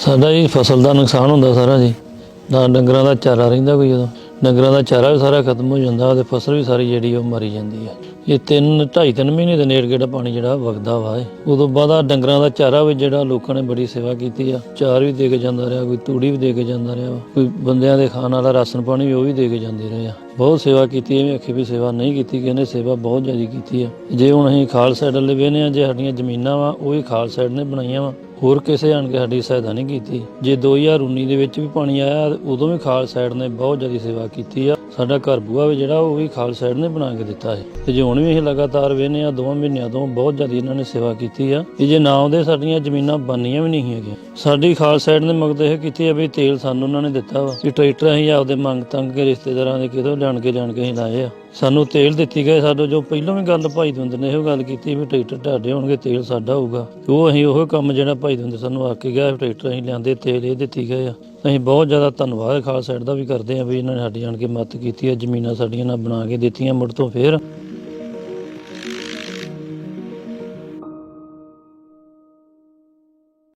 ਸਾਡਾ ਜੀ ਫਸਲ ਦਾ ਨੁਕਸਾਨ ਹੁੰਦਾ ਸਾਰਾ ਜੀ। ਨਾ ਡੰਗਰਾਂ ਦਾ ਚਾਰਾ ਰਹਿੰਦਾ ਕੋਈ ਉਦੋਂ। ਡੰਗਰਾਂ ਦਾ ਚਾਰਾ ਵੀ ਸਾਰਾ ਖਤਮ ਹੋ ਜਾਂਦਾ ਤੇ ਫਸਲ ਵੀ ਸਾਰੀ ਜਿਹੜੀ ਉਹ ਮਰੀ ਜਾਂਦੀ ਹੈ ਇਹ ਤਿੰਨ ਢਾਈ ਤਿੰਨ ਮਹੀਨੇ ਦੇ ਨੇੜ ਗੇੜਾ ਪਾਣੀ ਜਿਹੜਾ ਵਗਦਾ ਵਾ ਇਹ। ਉਦੋਂ ਬਾਅਦ ਆ ਡੰਗਰਾਂ ਦਾ ਚਾਰਾ ਵੀ ਜਿਹੜਾ ਲੋਕਾਂ ਨੇ ਬੜੀ ਸੇਵਾ ਕੀਤੀ ਆ। ਚਾਰ ਵੀ ਦੇ ਕੇ ਜਾਂਦਾ ਰਿਹਾ ਕੋਈ ਤੂੜੀ ਵੀ ਦੇ ਕੇ ਜਾਂਦਾ ਰਿਹਾ ਵਾ, ਕੋਈ ਬੰਦਿਆਂ ਦੇ ਖਾਣ ਵਾਲਾ ਰਾਸ਼ਨ ਪਾਣੀ ਵੀ ਉਹ ਵੀ ਦੇ ਕੇ ਜਾਂਦੇ ਰਹੇ ਆ। ਬਹੁਤ ਸੇਵਾ ਕੀਤੀ ਐਵੇਂ ਆਖੀ ਵੀ ਸੇਵਾ ਨਹੀਂ ਕੀਤੀ ਕਿਸੇ ਸੇਵਾ ਬਹੁਤ ਜ਼ਿਆਦਾ ਕੀਤੀ ਆ। ਜੇ ਹੁਣ ਅਸੀਂ ਖਾਲਸਾ ਸਾਈਡ ਵਾਲੇ ਵੇਨੇ ਆ ਜੇ ਸਾਡੀਆਂ ਜ਼ਮੀਨਾਂ ਵਾ ਉਹ ਵੀ ਖਾਲਸਾ ਸਾਈਡ ਨੇ ਬਣਾਈਆਂ ਵਾ। ਹੋਰ ਕਿਸੇ ਆਣ ਕੇ ਸਾਡੀ ਸਹਾਇਤਾ ਨਹੀਂ ਕੀਤੀ। ਜੇ 2019 ਦੇ ਵਿੱਚ ਵੀ ਪਾਣੀ ਆਇਆ ਉਦੋਂ ਵੀ ਖਾਲਸਾ ਸਾਈਡ ਨੇ ਬਹੁਤ ਜ਼ਿਆਦਾ ਸੇਵਾ ਕੀਤੀ ਆ। ਸਾਡਾ ਘਰ ਬੂਆ ਵੀ ਜਿਹੜਾ ਉਹ ਵੀ ਖਾਲਸਾ ਸਾਈਡ ਨੇ ਬਣਾ ਕੇ ਦਿੱਤਾ ਹੈ ਤੇ ਜੇ ਹੁਣ ਵੀ ਇਹ ਲਗਾਤਾਰ ਵੇਨੇ ਆ, ਦੋਵਾਂ ਮਹੀਨਿਆਂ ਤੋਂ ਬਹੁਤ ਜ਼ਿਆਦਾ ਇਹਨਾਂ ਨੇ ਸੇਵਾ ਕੀਤੀ ਆ। ਕਿ ਜੇ ਨਾ ਆਉਂਦੇ, ਸਾਡੀਆਂ ਜ਼ਮੀਨਾਂ ਬਣਨੀਆਂ ਵੀ ਨਹੀਂ ਹੈਗੀਆਂ। ਸਾਡੀ ਖਾਲਸਾ ਸਾਈਡ ਨੇ ਮਗਦ ਇਹ ਕੀਤੀ ਆ ਵੀ ਤੇਲ ਸਾਨੂੰ ਉਹਨਾਂ ਨੇ ਦਿੱਤਾ ਵਾ ਕਿ ਟਰੈਕਟਰ ਅਸੀਂ ਆਪਦੇ ਮੰਗ ਤੰਗ ਕੇ ਰਿਸ਼ਤੇਦਾਰਾਂ ਦੇ ਕਿਤੋਂ ਲਿਆਣ ਕੇ ਲਿਆਣ ਕੇ ਅਸੀਂ ਲਾਏ ਆ। ਸਾਨੂੰ ਤੇਲ ਦਿੱਤੀ ਗਏ, ਸਾਡੋ ਜੋ ਪਹਿਲਾਂ ਵੀ ਗੱਲ ਭਾਈ ਦੁੰਦ ਨੇ ਇਹੋ ਗੱਲ ਕੀਤੀ ਵੀ ਟਰੈਕਟਰ ਤੁਹਾਡੇ ਹੋਣਗੇ, ਤੇਲ ਸਾਡਾ ਹੋਊਗਾ। ਉਹ ਅਸੀਂ ਉਹ ਕੰਮ ਜਿਹੜਾ ਭਾਈ ਦੁੰਦ ਸਾਨੂੰ ਆ ਕੇ ਗਿਆ ਟਰੈਕਟਰ ਅਸੀਂ ਲਿਆਂਦੇ, ਤੇਲ ਇਹ ਦਿੱਤੀ ਗਏ ਆ। ਅਸੀਂ ਬਹੁਤ ਜ਼ਿਆਦਾ ਧੰਨਵਾਦ ਖਾਲਸਾ ਸਾਈਡ ਦਾ ਵੀ ਕਰਦੇ ਆ ਵੀ ਇਹਨਾਂ ਨੇ ਸਾਡੀ ਜਾਣ ਕੇ ਮਦਦ ਕੀਤੀ ਆ, ਜ਼ਮੀਨਾਂ ਸਾਡੀਆਂ ਨਾਲ ਬਣਾ ਕੇ ਦਿੱਤੀਆਂ, ਮੁੜ ਤੋਂ ਫੇਰ